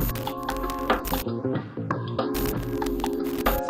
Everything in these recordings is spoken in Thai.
Thank you.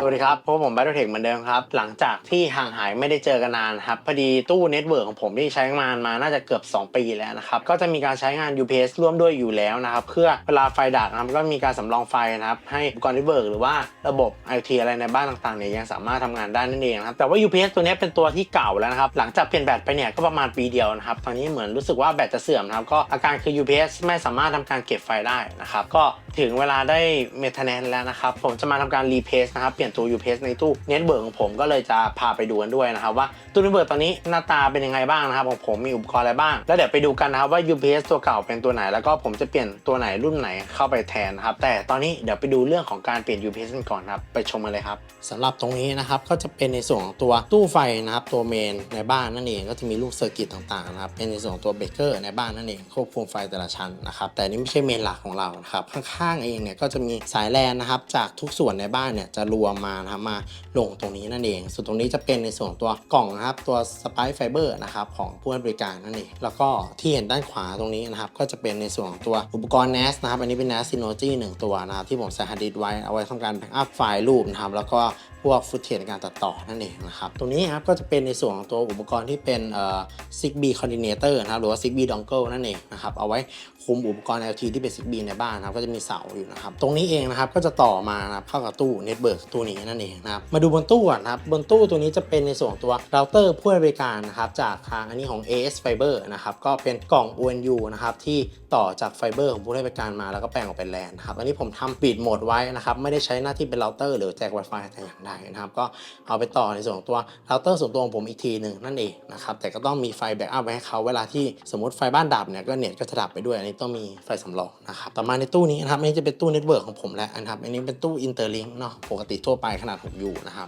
สวัสดีครับพบผม Battletech เหมือนเดิมครับ หลังจากที่ห่างหายไม่ได้เจอกันนานครับ พอดีตู้เน็ตเวิร์กของผมที่ใช้งานมาน่าจะเกือบ 2 ปีแล้วนะครับ ก็จะมีการใช้งาน UPS ร่วมด้วยอยู่แล้วนะครับ เพื่อเวลาไฟดับนะครับก็มีการสำรองไฟนะครับ ให้อุปกรณ์เน็ตเวิร์กหรือว่าระบบ IoT อะไรในบ้านต่างๆเนี่ยยังสามารถทำงานได้นั่นเองนะครับ แต่ว่า UPS ตัวนี้เป็นตัวที่เก่าแล้วนะครับ หลังจากเปลี่ยนแบตไปเนี่ยก็ประมาณปีเดียวนะครับ ตอนนี้เหมือนรู้สึกว่าแบตจะเสื่อมนะครับ ก็อาการคือ UPS ไม่สามารถทำการเก็บไฟได้นะครับ ก็ถึงเวลาได้เมทเนนแล้วนะครับ ผมจะมาทำการรีเพสนะครับเปลี่ยนตัว UPS ในตู้เน็ตเบิร์กของผมก็เลยจะพาไปดูกันด้วยนะครับว่าตู้เน็ตเบิร์กตอนนี้หน้าตาเป็นยังไงบ้างนะครับของผมมีอุปกรณ์อะไรบ้าง แล้วเดี๋ยวไปดูกันนะครับว่า UPS ตัวเก่าเป็นตัวไหน แล้วก็ผมจะเปลี่ยนตัวไหนรุ่นไหนเข้าไปแทนครับแต่ตอนนี้เดี๋ยวไปดูเรื่องของการเปลี่ยน UPS กันก่อนครับไปชมกันเลยครับสำหรับตรงนี้นะครับก็จะเป็นในส่วนของตัวตู้ไฟนะครับตัวเมนในบ้านนั่นเองก็จะมีลูกเซอร์กิตต่างๆนะครับเป็นในส่วนของตัวเบเกอร์ในบ้านนั่นเองควบคุมไฟแต่ละชั้นนะครับแต่นี่ไม่ใช่เมนหลักของเรานะครับข้างๆเองเนี่ยก็จะมีสายแลนนะครับจากทุกส่วนในบ้านเนี่ยจะรวมมานะครับมาลงตรงนี้นั่นเอง ส่วนตรงนี้จะเป็นในส่วนตัวกล่องนะครับตัวสไปซ์ไฟเบอร์นะครับของผู้ให้บริการนั่นเองแล้วก็ที่เห็นด้านขวาตรงนี้นะครับก็จะเป็นในส่วนของตัวอุปกรณ์ NAS นะครับอันนี้เป็น NAS Synology 1 ตัวนะครับที่ผมใส่ฮาร์ดดิสก์ไว้เอาไว้ทำการแบ็กอัพไฟล์รูปนะครับแล้วก็พวกฟุตเทจในการตัดต่อนั่นเองนะครับตรงนี้ครับก็จะเป็นในส่วนของตัวอุปกรณ์ที่เป็นเอ่อ Zigbee Coordinator นะครับหรือว่า Zigbee Dongle นั่นเองนะครับเอาไว้คุมอุปกรณ์ LT ที่เป็น Zigbee ในบ้านนะครับก็จะมีเสาอยู่นะครับตรงนี้เองนะครับก็จะต่อมานะครับเข้ากับตู้ Network ตัวนี้นั่นเองนะครับมาดูบนตู้ก่อนนะครับบนตู้ตัวนี้จะเป็นในส่วนตัวเราเตอร์ผู้ให้บริการนะครับจากทางอันนี้ของ AS Fiber นะครับก็เป็นกล่อง ONU นะครับที่ต่อจากไฟเบอร์ของผู้ให้บริการมาแล้วก็แปลงออกเป็นแลนครับอันนี้ผมทำปิดโหมดไว้นะครับไม่ได้ใช้หน้าที่เป็นเราเตอร์หรือแจก Wi-Fi แต่อย่างใดนะครับก็เอาไปต่อในส่วนของตัวเราเตอร์ส่วนตัวของผมอีกทีหนึ่งนั่นเองนะครับแต่ก็ต้องมีไฟแบ็กอัพไว้ให้เขาเวลาที่สมมติไฟบ้านดับเนี่ยก็เน็ตก็จะดับไปด้วยอันนี้ต้องมีไฟสำรองนะครับต่อมาในตู้นี้นะครับอันนี้จะเป็นตู้เน็ตเวิร์กของผมแล้วนะครับอันนี้เป็นตู้อินเตอร์ลิงเนาะปกติทั่วไปขนาด 6U นะครับ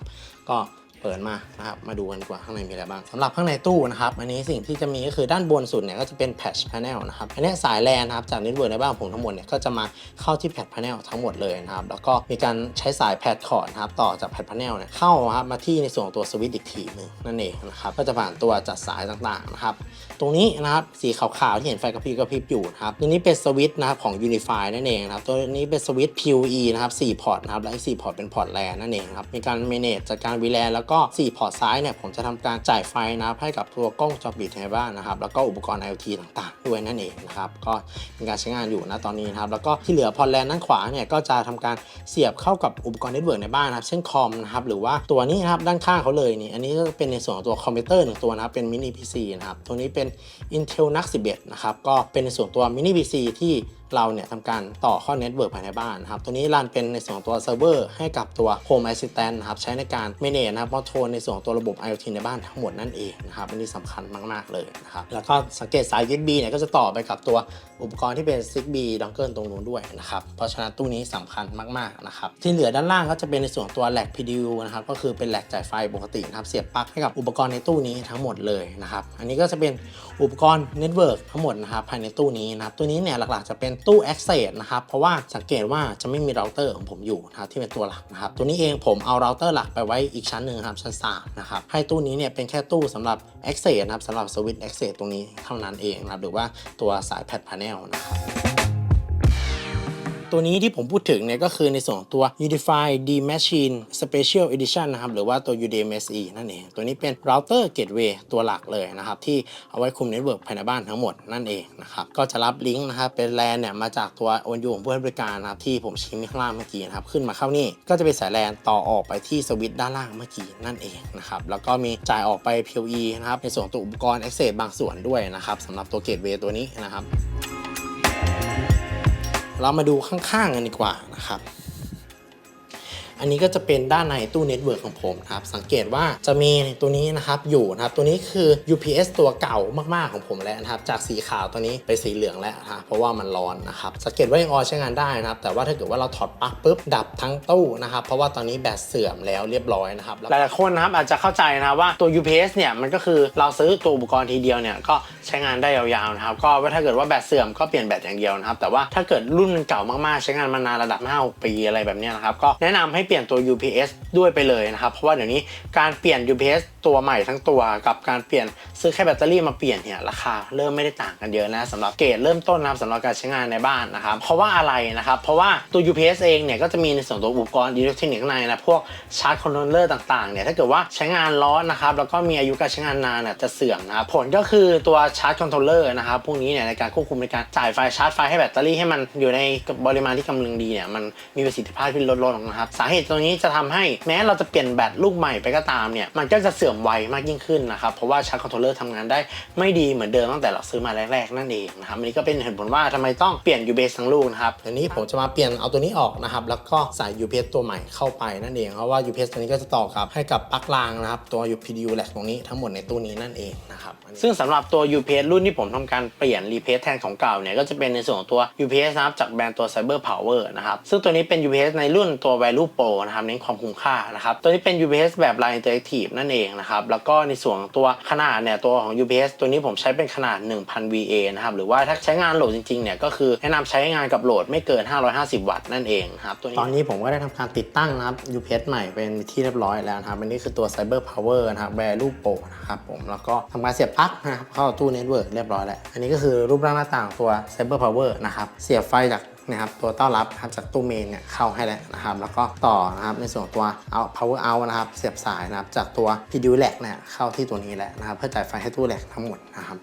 ก็ เปิดมานะครับมาดูกันดีกว่าข้างในมีอะไรบ้างสำหรับข้างในตู้นะครับอันนี้สิ่งที่จะมีก็คือด้านบนสุดเนี่ยก็จะเป็นแพช panel นะครับอันนี้สายแลนนะครับจากเน็ตเวิร์กในบ้านผมทั้งหมดเนี่ยก็จะมาเข้าที่แพด panel ทั้งหมดเลยนะครับแล้วก็มีการใช้สายแพดคอร์ดนะครับต่อจากแพด panel เนี่ยเข้าครับมาที่ในส่วนของตัวสวิตช์อีกทีนึงนั่นเองนะครับก็จะผ่านตัวจัดสายต่างๆนะครับตรงนี้นะครับสีขาวๆที่เห็นไฟกระพริบกระพริบอยู่นะครับตัวนี้เป็นสวิตช์นะครับของ Unify นั่นเองนะครับตัวนี้เป็นสวิตช์ PoE นะครับ4พอร์ตนะครับและอีก4พอร์ตเป็นพอร์ตแลนนั่นเองครับมีการ manage จัดการ VLAN แล้วกก็ 4 พอร์ตซ้ายเนี่ยผมจะทำการจ่ายไฟนะให้กับตัวกล้องจอปิดในบ้านนะครับแล้วก็อุปกรณ์ IoT ต่าง ๆ ด้วยนั่นเองนะครับก็เป็นการใช้งานอยู่นะตอนนี้นะครับแล้วก็ที่เหลือพอร์ตแลนด้านขวาเนี่ยก็จะทำการเสียบเข้ากับอุปกรณ์เน็ตเวิร์กในบ้านนะครับเช่นคอมนะครับหรือว่าตัวนี้นะครับด้านข้างเขาเลยนี่อันนี้ก็เป็นในส่วนของตัวคอมพิวเตอร์หนึ่งตัวนะครับเป็นมินิ PC นะครับตัวนี้เป็น Intel NUC 11นะครับก็เป็นในส่วนตัวมินิ PC ที่ เราเนี่ยทำการต่อเข้าเน็ตเวิร์กภายในบ้านนะครับ ตัวนี้รันเป็นในส่วนตัวเซิร์ฟเวอร์ให้กับตัว Home Assistant นะครับ ใช้ในการ manage นะครับมอโทนในส่วนของตัวระบบ IoT ในบ้านทั้งหมดนั่นเองนะครับอันนี้สำคัญมาก ๆ เลยนะครับ แล้วก็สังเกตสาย USB เนี่ยก็จะต่อไปกับตัวอุปกรณ์ที่เป็น Zigbee Dongle ตรงนู้นด้วยนะครับ เพราะฉะนั้นตู้นี้สำคัญมาก ๆ นะครับ ที่เหลือด้านล่างก็จะเป็นในส่วนตัวแหลก PDU นะครับ ก็คือเป็นแหลกจ่ายไฟปกตินะครับ เสียบปลั๊กให้กับอุปกรณ์ในตู้นี้ทั้งหมดเลยนะครับ อันนี้ก็จะเป็นอุปกรณ์เน็ตเวิร์กทั้งหมดนะครับภายในตู้นี้นะครับตัวนี้เนี่ยหลักๆจะเป็นตู้ Access นะครับเพราะว่าสังเกตว่าจะไม่มีเราเตอร์ของผมอยู่นะครับที่เป็นตัวหลักนะครับตัวนี้เองผมเอาเราเตอร์หลักไปไว้อีกชั้นหนึ่งครับชั้น3นะครับให้ตู้นี้เนี่ยเป็นแค่ตู้สำหรับ Access นะครับสำหรับสวิตช์ Access ตรงนี้เท่านั้นเองนะครับหรือว่าตัวสายแพดพาเนลนะครับ ตัวนี้ที่ผมพูดถึงเนี่ยก็คือในส่วนตัว Unify D Machine Special Edition นะครับ หรือว่าตัว UDMSE นั่นเอง ตัวนี้เป็น Router Gateway ตัวหลักเลยนะครับ ที่เอาไว้คุมเน็ตเวิร์กภายในบ้านทั้งหมดนั่นเองนะครับ ก็จะรับลิงก์นะครับ เป็นแลนเนี่ยมาจากตัว ONU ของผู้ให้บริการนะครับ ที่ผมชี้ข้างล่างเมื่อกี้นะครับ ขึ้นมาเข้านี่ ก็จะเป็นสายแลนต่อออกไปที่สวิตช์ด้านล่างเมื่อกี้นั่นเองนะครับ แล้วก็มีจ่ายออกไป PoE นะครับ ในส่วนตัวอุปกรณ์ Access บางส่วนด้วยนะครับสำหรับตัว Gateway ตัวนี้นะครับ เรามาดูข้างๆกันดีกว่านะครับ อันนี้ก็จะเป็นด้านในตู้เน็ตเวิร์กของผมครับ สังเกตว่าจะมีตัวนี้นะครับอยู่นะครับ ตัวนี้คือ UPS ตัวเก่ามากๆของผมแล้วนะครับ จากสีขาวตัวนี้ไปสีเหลืองแล้วนะเพราะว่ามันร้อนนะครับ สังเกตว่ายังออใช้งานได้นะครับ แต่ว่าถ้าเกิดว่าเราถอดปลั๊กปุ๊บดับทั้งตู้นะครับ เพราะว่าตอนนี้แบตเสื่อมแล้วเรียบร้อยนะครับ หลายๆคนนะครับอาจจะเข้าใจนะว่าตัว UPS เนี่ยมันก็คือเราซื้อตัวอุปกรณ์ทีเดียวเนี่ยก็ใช้งานได้ยาวๆนะครับ ก็ว่าถ้าเกิดว่าแบตเสื่อมก็เปลี่ยนแบตอย่างเดียวนะครับ แต่ว่าถ้าเกิดรุ่นเก่ามากๆใช้งานมานานระดับ5-6ปีอะไรแบบนี้นะครับก็แนะนำให้เปลี่ยนลี่ยนตัว UPS ด้วยไปเลยนะครับ เพราะว่าเดี๋ยวนี้การเปลี่ยน UPS ตัวใหม่ทั้งตัวกับการเปลี่ยนซื้อแค่แบตเตอรี่มาเปลี่ยนเนี่ยราคาเริ่มไม่ได้ต่างกันเยอะนะสำหรับเกรดเริ่มต้นนะครับสำหรับการใช้งานในบ้านนะครับเพราะว่าอะไรนะครับ เพราะว่าตัว UPS เองเนี่ยก็จะมีในส่วนตัวอุปกรณ์อิเล็กทรอนิกส์ข้างในนะพวกชาร์จคอนโทรลเลอร์ต่างๆเนี่ยถ้าเกิดว่าใช้งานร้อนนะครับแล้วก็มีอายุการใช้งานนานน่ะจะเสื่อมนะครับผลก็คือตัวชาร์จคอนโทรลเลอร์นะครับพวกนี้เนี่ยในการควบคุมในการจ่ายไฟชาร์จไฟให้แบตเตอรี่ให้มันอยู่ในปริมาณที่กำลังดีเนี่ยมันมีประสิทธิภาพที่ลดลงนะครับสาเหตุตรงนี้จะทำให้แม้เราจะเปลี่ยนแบตลูกใหม่ไปก็ตามเนี่ยมันก็จะเสื่อมไวมากยิ่งขึ้นนะครับเพราะว่าชาร์จคอนโทรลเลอร์ทำงานได้ไม่ดีเหมือนเดิมตั้งแต่เราซื้อมาแรกๆนั่นเองนะครับอันนี้ก็เป็นเหตุผลว่าทำไมต้องเปลี่ยน UPS ทั้งลูกนะครับอันนี้ผมจะมาเปลี่ยนเอาตัวนี้ออกนะครับแล้วก็ใส่ UPS ตัวใหม่เข้าไปนั่นเองเพราะว่า UPS ตัวนี้ก็จะต่อกับให้กับปลั๊กรางนะครับตัว UPDU แหลกตรงนี้ทั้งหมดในตู้นี้นั่นเองนะครับซึ่งสำหรับตัว UPS รุ่นที่ผมทำการเปลี่ยนรีเพสแทนของเก่าเนี่ยก็จะเป็นในส่วนของตัว UPS นะครับจากแบรนด์ตัว Cyber Power นะครับซึ่งตัวนี้เป็น UPS ในรุ่นตัว Value Pro นะครับเน้นความคุ้มค่านะครับตัวนี้เป็น UPS แบบ Line Interactive นั่นเองนะครับแล้วก็ในส่วนตัวขนาดเนี่ยตัวของ UPS ตัวนี้ผมใช้เป็นขนาด 1000 VA นะครับหรือว่าถ้าใช้งานโหลดจริงๆเนี่ยก็คือแนะนำใช้งานกับโหลดไม่เกิน 550 วัตต์นั่นเองครับตัวนี้ตอนนี้ผมก็ได้ทำการติดตั้งนะครับ UPS ใหม่เป็นที่เรียบร้อยแล้วนะครับอันนี้คือตัว Cyber Power นะครับ Value Pro นะครับผมแล้วก็ทำการเสียบปลั๊กนะครับเข้าตู้เน็ตเวิร์กเรียบร้อยแล้วอันนี้ก็คือรูปร่างหน้าต่างตัว Cyber Power นะครับเสียบไฟจาก นะครับตัวต้อนรับนะครับจากตู้เมนเนี่ยเข้าให้แล้วนะครับแล้วก็ต่อนะครับในส่วนตัวเอา power out นะครับเสียบสายนะครับจากตัว PDU rack เนี่ยเข้าที่ตัวนี้แล้วนะครับเพื่อจ่ายไฟให้ตู้แลกทั้งหมดนะครับ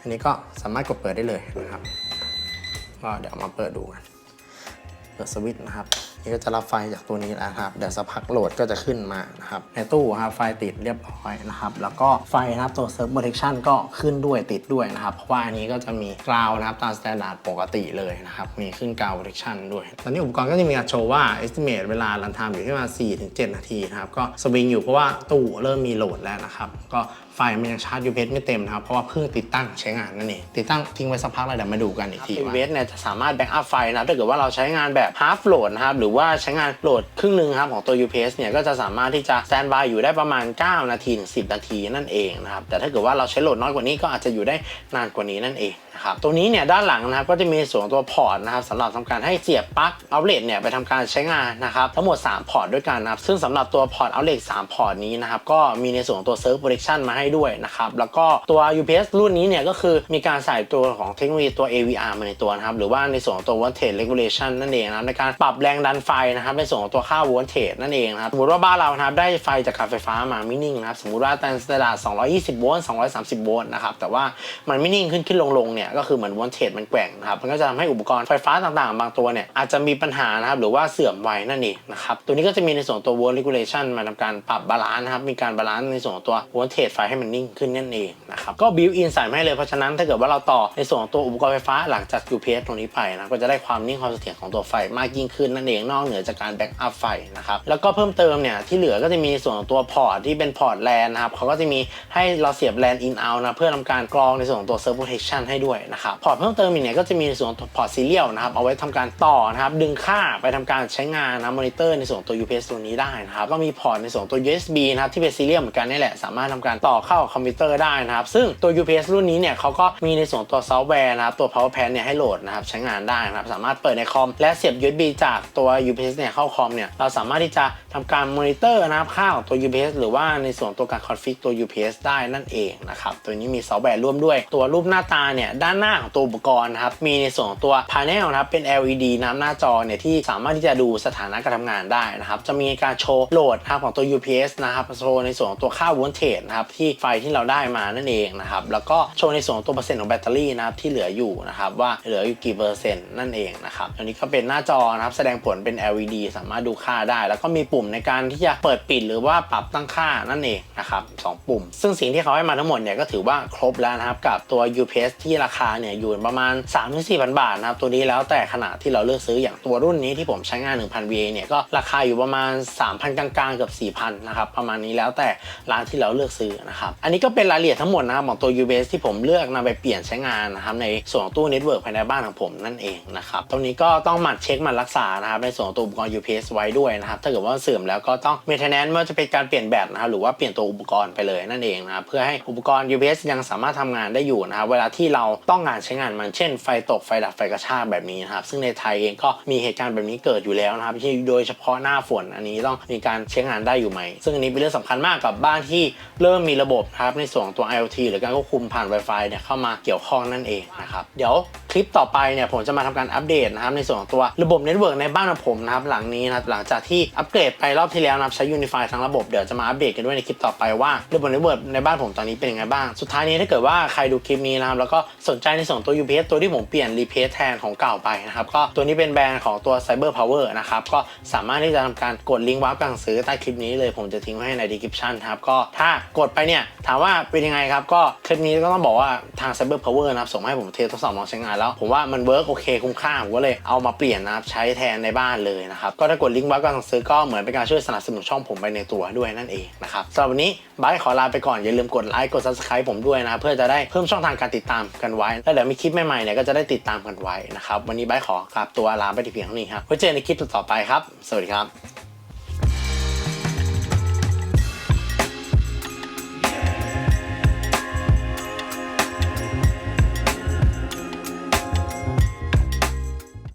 อันนี้ก็สามารถกดเปิดได้เลยนะครับก็เดี๋ยวมาเปิดดูกัน ปิดสวิตช์นะครับนี่ก็จะรับไฟจากตัวนี้นะครับเดี๋ยวสักพักโหลดก็จะขึ้นมานะครับในตู้ครับไฟติดเรียบร้อยนะครับแล้วก็ไฟนะครับตัว Surf Protection ก็ขึ้นด้วยติดด้วยนะครับเพราะว่าอันนี้ก็จะมีกราวนะครับตามสแตนดาร์ดปกติเลยนะครับมีขึ้นกราว protection ด้วย ตอนนี้อุปกรณ์ก็จะมีการโชว์ว่า estimate เวลารันไทม์อยู่ที่ประมาณ4-7 นาทีนะครับก็สวิงอยู่เพราะว่าตู้เริ่มมีโหลดแล้วนะครับก็ไฟมันยังชาร์จ UPS ไม่เต็มนะครับ เพราะว่าเพิ่งติดตั้งใช้งานนั่นเอง ติดตั้งทิ้งไว้สักพักแล้วเดี๋ยวมาดูกันอีกทีว่า UPS เนี่ยจะสามารถแบ็กอัพไฟนะถ้าเกิดว่าเราใช้งานแบบ half load นะครับ หรือว่าใช้งานโหลดครึ่งหนึ่งครับของตัว UPS เนี่ย ก็จะสามารถที่จะ stand by อยู่ได้ประมาณ 9 นาทีถึง10 นาทีนั่นเองนะครับ แต่ถ้าเกิดว่าเราใช้โหลดน้อยกว่านี้ก็อาจจะอยู่ได้นานกว่านี้นั่นเองนะครับ ตัวนี้เนี่ยด้านหลังนะครับก็จะมีส่วนตัวพอร์ตนะครับสำหรับทำการให้เสียบปลั๊กเอาเลทเนี่ยไปทำการใช้งานนะครับทั้งหมด 3 พอร์ตด้วยกันนะครับซึ่งสำหรับตัวพอร์ตเอาเลท3พอร์ตนี้นะครับก็มีในส่วนของตัว Surf Protection มาให้ด้วยนะครับแล้วก็ตัว UPS รุ่นนี้เนี่ยก็คือมีการใส่ตัวของเทคโนโลยีตัว AVR มาในตัวนะครับหรือว่าในส่วนตัว Voltage Regulation นั่นเองนะครับในการปรับแรงดันไฟนะครับในส่วนของตัวค่า Voltage นั่นเองนะครับสมมติว่าบ้านเรานะครับได้ไฟจากการไฟฟ้ามาไม่นิ่งนะครับสมมติว่าแต่สแตนดาร์ด220โวลต์230โวลต์นะครับแต่ว่ามันไม่นิ่งขึ้นขึ้นลงลงเนี่ยก็คือเหมือน Voltage มันแกว่งนะครับมันก็จะทำให้อุปกรณ์ไฟฟ้าต่างๆ บางตัวเนี่ยอาจจะมีปัญหานะครับหรือว่าเสื่อมไวนั่นเองนะครับตัวนี้ก็จะมีในส่วนตัว Volt Regulation มาทำการปรับบาลานซ์นะครับมีการบาลานซ์ในส่วนตัว Voltage ไฟให้มันนิ่งขึ้นนั่นเองนะครับก็ built in ใส่ให้เลยเพราะฉะนั้นถ้าเกิดว่าเราต่อในส่วนของตัวอุปกรณ์ไฟฟ้าหลังจาก UPS ตรงนี้ไปนะก็จะได้ความนิ่งความเสถียรของตัวไฟมากยิ่งขึ้นนั่นเองนอกเหนือจากการแบ็กอัพไฟนะครับแล้วก็เพิ่มเติมเนี่ยที่เหลือก็จะมีส่วนของตัวพอร์ตที่เป็นพอร์ตแลนนะครับเขาก็จะมีให้เราเสียบแลน in out นะเพื่อทำการกรองในส่วนของตัว Surf Protection ให้ด้วยนะครับพอร์ตเพิ่มเติมอีกเนี่ยก็จะมีในส่วนของพอร์ตซีเรียลนะครับเอาไว้ทำการต่อนะครับดึงค่าไปทำการใช้งานนะมอนิเตอร์ในส่วนตัว UPS ตัวนี้ได้นะครับก็มีพอร์ตในส่วนตัว USB นะครับที่เป็นซีเรียลเหมือนกันนี่แหละสามารถทำการต่อเข้าคอมพิวเตอร์ได้นะครับซึ่งตัว UPS รุ่นนี้เนี่ยเขาก็มีในส่วนตัวซอฟต์แวร์นะครับตัว power pan เนี่ยให้โหลดนะครับใช้งานได้นะครับสามารถเปิดในคอมและเสียบ USB จากตัว UPS เนี่ยเข้าคอมเนี่ยเราสามารถที่จะทำการมอนิเตอร์นะครับค่าของตัว UPS หรือว่าในส่วนตัวการคอนฟิกตัว UPS ได้นั่นเองนะครับตัวนี้มีซอฟต์แวร์ร่วมด้วย ตัวรูปหน้าตาเนี่ยด้านหน้าของตัวอุปกรณ์นะครับมีในส่วนของตัวพา n e l นะครับเป็น LED น้ำหน้าจอเนี่ยที่สามารถที่จะดูสถานะการทำงานได้นะครับจะมีการโชว์โหลดนะครับของตัว UPS นะครับโชว์ในส่วนของตัวค่า voltage นะครับที่ไฟที่เราได้มานั่นเองนะครับแล้วก็โชว์ในส่วนของตัวเปอร์เซ็นต์ของแบตเตอรี่นะครับที่เหลืออยู่นะครับว่าเหลืออยู่กี่เปอร์เซ็นต์นั่นเองนะครับอันนี้ก็เป็นหน้าจอนะครับแสดงผลเป็น LED สามารถดูค่าได้ แล้วก็มีปุ่มในการที่จะเปิดปิดหรือว่าปรับตั้งค่านั่นเองนะครับสองปุ่ม ซึ่งสิ่งที่เขาให้มาทั้งหมดเนี่ยก็ถือว่าครบแล้วนะครับกับตัว UPS ที่ราคาเนี่ยอยู่ประมาณ 3-4,000บาทนะครับตัวนี้แล้วแต่ขนาดที่เราเลือกซื้ออย่างตัวรุ่นนี้ที่ผมใช้งาน 1,000 VA เนี่ยก็ราคาอยู่ประมาณ 3,000 กลางๆเกือบ4,000นะครับประมาณนี้แล้วแต่ร้านที่เราเลือกซื้อนะครับอันนี้ก็เป็นรายละเอียดทั้งหมดนะครับของตัว UBS ที่ผมเลือกนำไปเปลี่ยนใช้งานนะครับในส่วนของตู้เน็ตเวิร์กภายในบ้านของผมนั่นเองนะครับตรงนี้ก็ต้องหมั่นเช็คมันรักษานะครับในส่วนของตัวอุปกรณ์ UPS ไว้ด้วยนะครับถ้าเกิดว่าเสื่อมแล้วก็ต้อง maintenance ไม่ว่าจะเป็นการเปลี่ยนแบตนะครับหรือว่าเปลี่ยนตัวอุปกรณ์ไปเลยนั่นเองนะครับเพื่อให้อุปกรณ์ UPS ยังสามารถทำงานได้อยู่นะครับเวลาที่เราต้องการใช้งานมันเช่นไฟตกไฟดับไฟกระชากแบบนี้นะครับซึ่งในไทยเองก็มีเหตุการณ์แบบนี้เกิดอยู่แล้วนะครับที่โดยเฉพาะหน้าฝนอันนี้ต้องมีการใช้งานได้อยู่ไหม ซึ่งอันนี้เป็นเรื่องสำคัญมากกับบ้านที่เริ่มมีระบบครับในส่วนของตัว IoT หรือการควบคุมผ่าน Wi-Fi เนี่ยเข้ามาเกี่ยวข้องนั่นเองนะครับเดี๋ยว คลิปต่อไปเนี่ยผมจะมาทำการอัปเดตนะครับในส่วนของตัวระบบเน็ตเวิร์กในบ้านของผมนะครับหลังนี้นะหลังจากที่อัปเกรดไปรอบที่แล้วนะครับใช้ Unify ทั้งระบบเดี๋ยวจะมาอัปเดตกันด้วยในคลิปต่อไปว่าระบบเน็ตเวิร์กในบ้านผมตอนนี้เป็นยังไงบ้าง สุดท้ายนี้ถ้าเกิดว่าใครดูคลิปนี้นะครับแล้วก็สนใจในส่วนตัว UPS ตัวที่ผมเปลี่ยน replace แทนของเก่าไปนะครับก็ตัวนี้เป็นแบรนด์ของตัว Cyber Power นะครับก็สามารถที่จะทำการกดลิงก์วาร์ปการซื้อใต้คลิปนี้เลยผมจะทิ้งไว้ให้ใน description ครับก็ถ้ากดไปเนี่ยถามว่าเป็นยังไงครับก็คลิปนี้ก็ต้องบอกว่าทาง Cyber Power นะครับส่งให้ผมเทสทดสอบลองใช้งานแล้ว ผมว่ามันเวิร์กโอเคคุ้มค่าผมก็เลยเอามาเปลี่ยนนะครับใช้แทนในบ้านเลยนะครับก็ถ้ากดลิงก์วาร์ปการสั่งซื้อก็เหมือนเป็นการช่วยสนับสนุนช่องผมไปในตัวด้วยนั่นเองนะครับสำหรับวันนี้บายขอลาไปก่อนอย่าลืมกดไลค์กด subscribe ผมด้วยนะเพื่อจะได้เพิ่มช่องทางการติดตามกันไว้ แล้วเดี๋ยวมีคลิปใหม่ๆเนี่ยก็จะได้ติดตามกันไว้นะครับวันนี้บายขอกราบตัวลาไปที่เพียงเท่านี้ครับไว้เจอในคลิปต่อไปครับ สวัสดีครับ